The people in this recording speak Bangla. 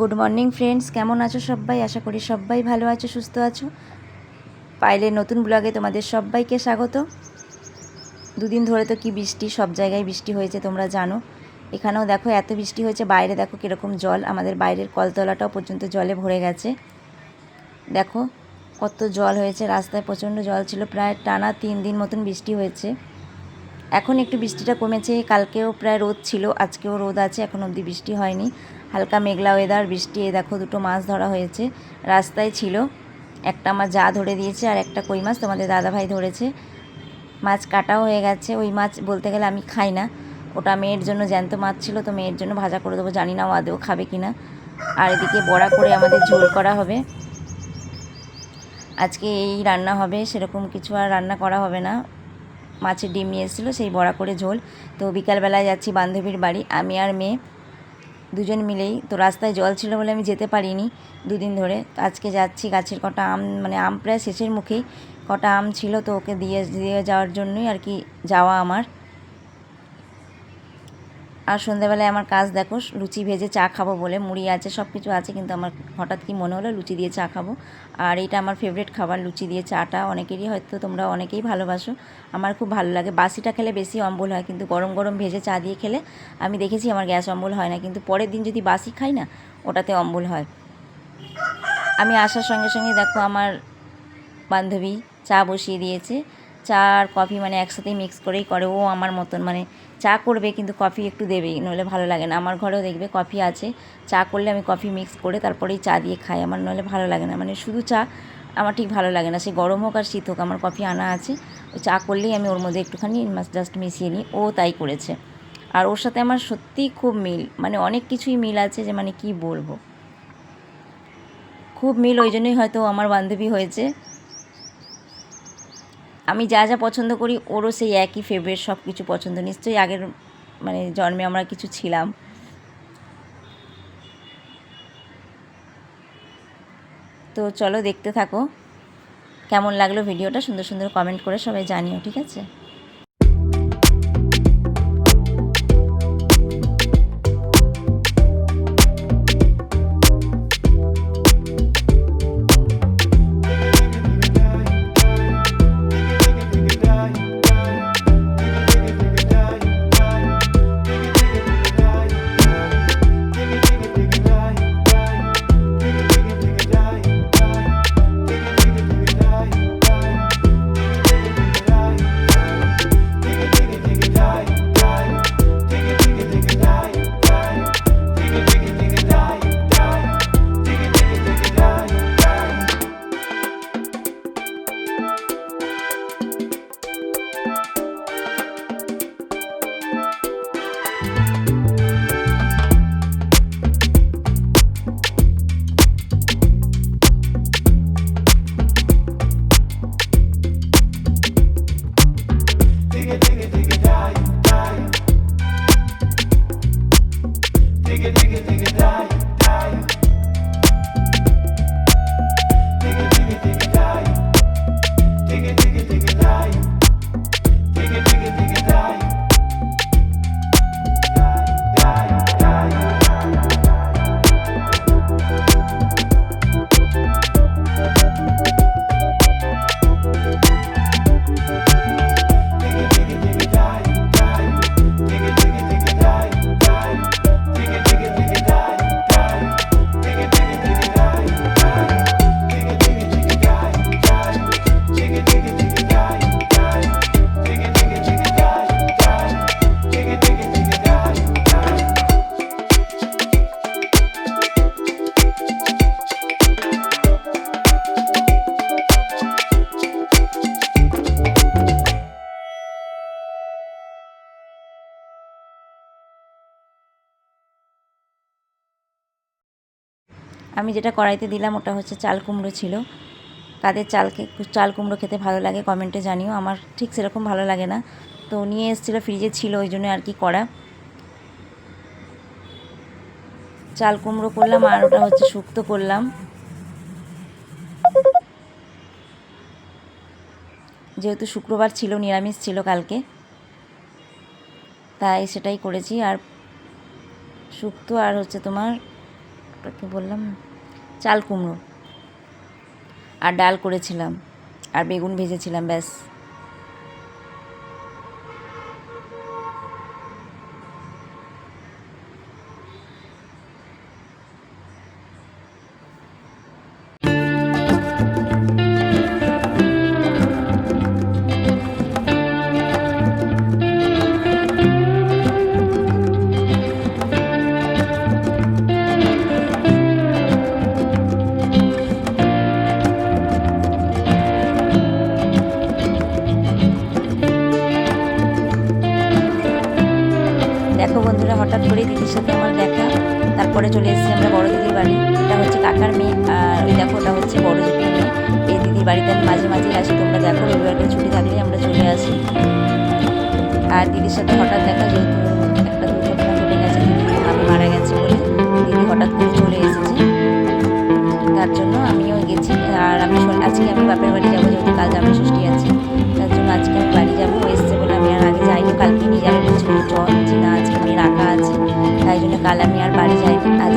গুড মর্নিং ফ্রেন্ডস কেমন আছো সবাই? আশা করি সবাই ভালো আছো, সুস্থ আছো। পাইলে নতুন ব্লগে তোমাদের সবাইকে স্বাগত। দুদিন ধরে তো কি বৃষ্টি, সব জায়গায় বৃষ্টি হয়েছে, তোমরা জানো। এখানেও দেখো, এত বৃষ্টি হয়েছে, বাইরে দেখো কীরকম জল। আমাদের বাইরের কলতলাটাও পর্যন্ত জলে ভরে গেছে। দেখো, কত জল হয়েছে, রাস্তায় প্রচণ্ড জল ছিল। প্রায় টানা তিন দিন মতন বৃষ্টি হয়েছে। এখন একটু বৃষ্টিটা কমেছে, কালকেও প্রায় রোদ ছিল, আজকেও রোদ আছে, এখন অবধি বৃষ্টি হয়নি। হালকা মেঘলা ওয়েদার বৃষ্টি এ দেখো দুটো মাছ ধরা হয়েছে, রাস্তায় ছিল। একটা আমার যা ধরে দিয়েছে আর একটা কই মাছ তোমাদের দাদাভাই ধরেছে। মাছ কাটাও হয়ে গেছে, ওই মাছ বলতে গেলে আমি খাই না। ওটা মেয়ের জন্য জ্যান্ত মাছ ছিল, তো মেয়ের জন্য ভাজা করে দেবো, জানি না ও খাবে কি না আর এদিকে বড়া করে আমাদের ঝোল করা হবে। আজকে এই রান্না হবে, সেরকম কিছু আর রান্না করা হবে না। মাছের ডিম নিয়ে এসেছিল, সেই বড়া করে ঝোল। তো বিকালবেলায় যাচ্ছি বান্ধবীর বাড়ি, আমি আর মেয়ে দুজন মিলেই। তো রাস্তায় জল ছিল বলে আমি যেতে পারিনি দুদিন ধরে। আজকে যাচ্ছি গাছের কটা আম মানে আম প্রায় শেষের মুখেই। কটা আম ছিল তো ওকে দিয়ে দিয়ে যাওয়ার জন্যই আর কি যাওয়া আমার। আর সন্ধ্যাবেলায় আমার কাজ দেখো, লুচি ভেজে চা খাব বলে, মুড়ি আছে সব কিছু আছে, কিন্তু আমার হঠাৎ কি মনে হলো লুচি দিয়ে চা খাব। আর এটা আমার ফেভারিট খাবার, লুচি দিয়ে চাটা, অনেকেরই হয়তো তোমরা অনেকেই ভালোবাসো। আমার খুব ভালো লাগে। বাসিটা খেলে বেশি অম্বল হয়, কিন্তু গরম গরম ভেজে চা দিয়ে খেলে আমি দেখেছি আমার গ্যাস অম্বল হয় না, কিন্তু পরের দিন যদি বাসি খাই না, ওটাতে অম্বল হয়। আমি আসার সঙ্গে সঙ্গে দেখো আমার বান্ধবী চা বসিয়ে দিয়েছে। চা আর কফি মানে একসাথেই মিক্স করেই করে। ও আমার মতন মানে চা করবে কিন্তু কফি একটু দেবেই, নইলে ভালো লাগে না। আমার ঘরেও দেখবে কফি আছে, চা করলে আমি কফি মিক্স করে তারপরেই চা দিয়ে খাই। আমার নইলে ভালো লাগে না মানে শুধু চা আমার ঠিক ভালো লাগে না। সে গরম হোক আর শীত হোক, আমার কফি আনা আছে। ওই চা করলেই আমি ওর মধ্যে একটুখানি জাস্ট মিশিয়ে নিই। ও তাই করেছে। আর ওর সাথে আমার সত্যিই খুব মিল মানে অনেক কিছুই মিল আছে যে মানে কি বলব। খুব মিল, ওই জন্যই হয়তো আমার বান্ধবী হয়েছে। আমি যা যা পছন্দ করি, ওরও সেই একই ফেভারিট সব কিছু পছন্দ। নিশ্চয়ই আগের মানে জন্মে আমরা কিছু ছিলাম। তো চলো দেখতে থাকো। কেমন লাগল ভিডিওটা? সুন্দর সুন্দর কমেন্ট করে সবাই জানিও, ঠিক আছে? nigga, nigga, nigga die. আমি যেটা কড়াইতে দিলাম ওটা হচ্ছে চাল কুমড়ো ছিল। কাদের চাল খে- চাল কুমড়ো খেতে ভালো লাগে কমেন্টে জানিও। আমার ঠিক সেরকম ভালো লাগে না। তো নিয়ে এসেছিল, ফ্রিজে ছিল, ওই জন্য আর কি করা চাল কুমড়ো করলাম আর ওটা হচ্ছে শুক্তো করলাম। যেহেতু শুক্রবার ছিল, নিরামিষ ছিল কালকে, তাই সেটাই করেছি। আর শুক্তো আর হচ্ছে তোমার ওটাকে বললাম? চাল কুমড়ো। আর ডাল করেছিলাম। আর বেগুন ভেজেছিলাম ব্যাস। কাকার মেয়ে আর ওই দেখো, ওটা হচ্ছে বড় দিদির মেয়ে এই দিদির বাড়িতে আমি মাঝে মাঝেই আসি, তোমরা দেখো রবিবারকে ছুটি থাকলেই আমরা চলে আসি। আর দিদির সাথে হঠাৎ দেখা, যেহেতু একটা দুর্ঘটনা ঘটে গেছে দিদি আমি মারা গেছে বলে দিদি হঠাৎ করে চলে এসেছি। তার জন্য আমিও গেছি, আর আমি আজকে আমি বাপের বাড়ি যাব, যেহেতু কাল জামাই ষষ্ঠী আছে, তার জন্য আজকে আমি বাড়ি যাব এসছে বলে আমি আর আগে যাইনি, কালকে নিয়ে যাবে বলছিল চল যে না, আজকে আমি রাখা আছে, তাই জন্য কাল আমি আর বাড়ি যাইনি, আজ